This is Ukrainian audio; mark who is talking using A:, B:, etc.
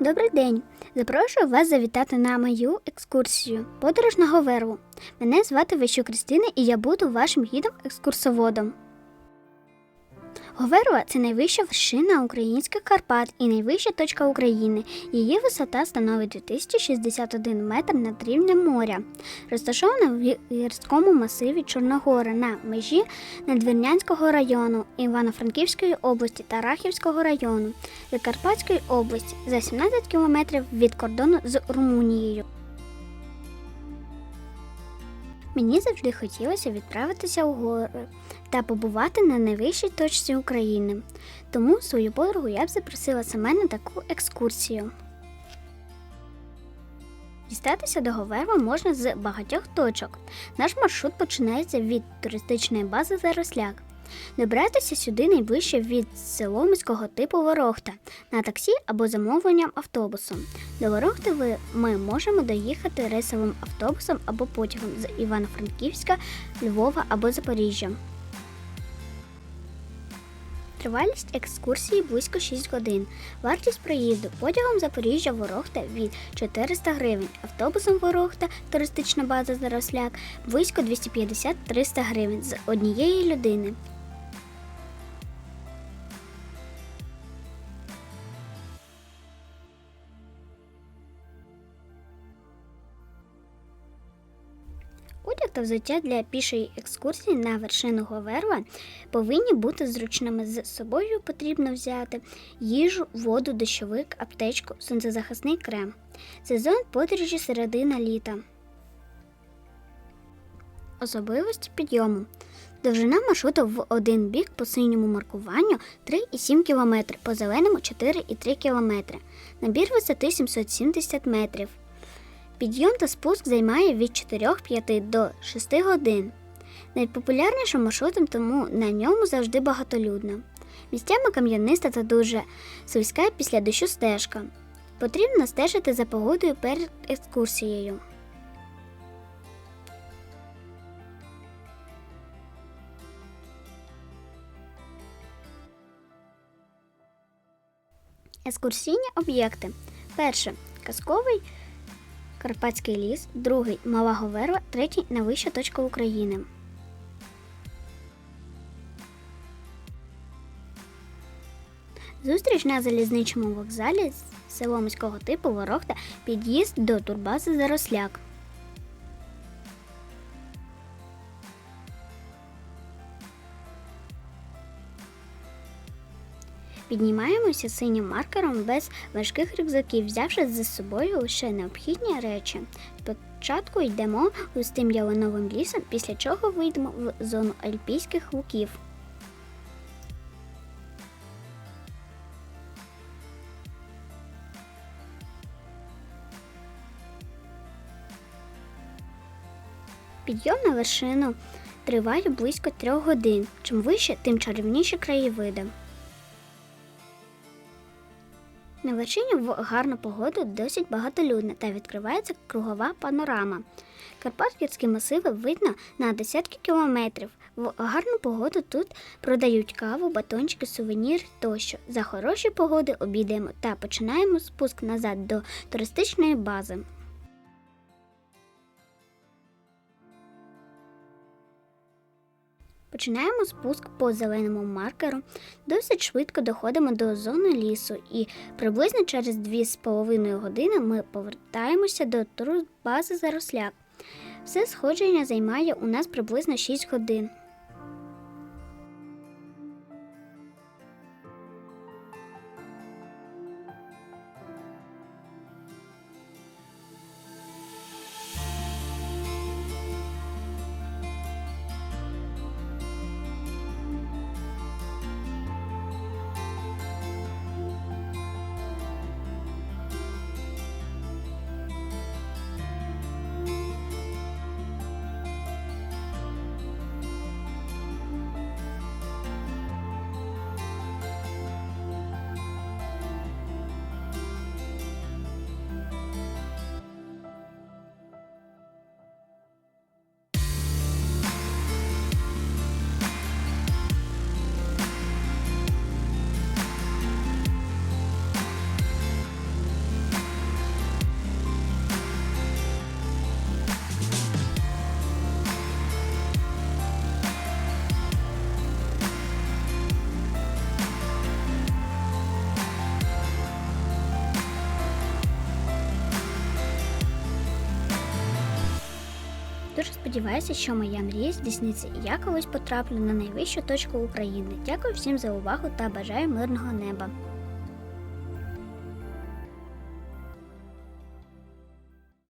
A: Добрий день! Запрошую вас завітати на мою екскурсію Подорож на Говерву. Мене звати Вищу Кристина і я буду вашим гідом-екскурсоводом. Говерла це найвища вершина українських Карпат і найвища точка України. Її висота становить 2061 метр над рівнем моря. Розташована в гірському масиві Чорногора на межі Надвірнянського району Івано-Франківської області та Рахівського району Закарпатської області за 17 кілометрів від кордону з Румунією. Мені завжди хотілося відправитися у гори та побувати на найвищій точці України. Тому свою подругу я б запросила саме на таку екскурсію. Дістатися до Говерва можна з багатьох точок. Наш маршрут починається від туристичної бази Заросляк. Добратися сюди найближче від селоміського типу Ворохта на таксі або замовленням автобусом. До Ворохти ми можемо доїхати рейсовим автобусом або потягом з Івано-Франківська, Львова або Запоріжжя. Тривалість екскурсії близько 6 годин. Вартість проїзду потягом Запоріжжя Ворохта від 400 гривень, автобусом Ворохта, туристична база Заросляк близько 250-300 гривень з однієї людини. Та взуття для пішої екскурсії на вершину Говерла повинні бути зручними. З собою потрібно взяти їжу, воду, дощовик, аптечку, сонцезахисний крем. Сезон подорожі середина літа. Особливості підйому. Довжина маршруту в один бік по синьому маркуванню 3,7 км, по зеленому 4,3 км. Набір висоти 770 метрів. Підйом та спуск займає від 4-5 до 6 годин. Найпопулярнішим маршрутом, тому на ньому завжди багатолюдно. Місцями кам'яниста та дуже слизька після дощу стежка. Потрібно стежити за погодою перед екскурсією. Екскурсійні об'єкти. Перше казковий Карпатський ліс, другий Мала Говерла, третій найвища точка України. Зустріч на залізничному вокзалі з село міського типу Ворохта, під'їзд до турбази Заросляк. Піднімаємося синім маркером без важких рюкзаків, взявши з собою лише необхідні речі. Спочатку йдемо густим ялиновим лісом, після чого вийдемо в зону альпійських луків. Підйом на вершину триває близько трьох годин. Чим вище, тим чарівніші краєвиди. На вершині в гарну погоду досить багатолюдно та відкривається кругова панорама. Карпатські масиви видно на десятки кілометрів. В гарну погоду тут продають каву, батончики, сувенір тощо. За хороші погоди обідаємо та починаємо спуск назад до туристичної бази. Починаємо спуск по зеленому маркеру. Досить швидко доходимо до зони лісу, і приблизно через 2,5 години ми повертаємося до турбази Заросляк. Все сходження займає у нас приблизно 6 годин. Дуже сподіваюся, що моя мрія здійсниться і я колись потраплю на найвищу точку України. Дякую всім за увагу та бажаю мирного неба.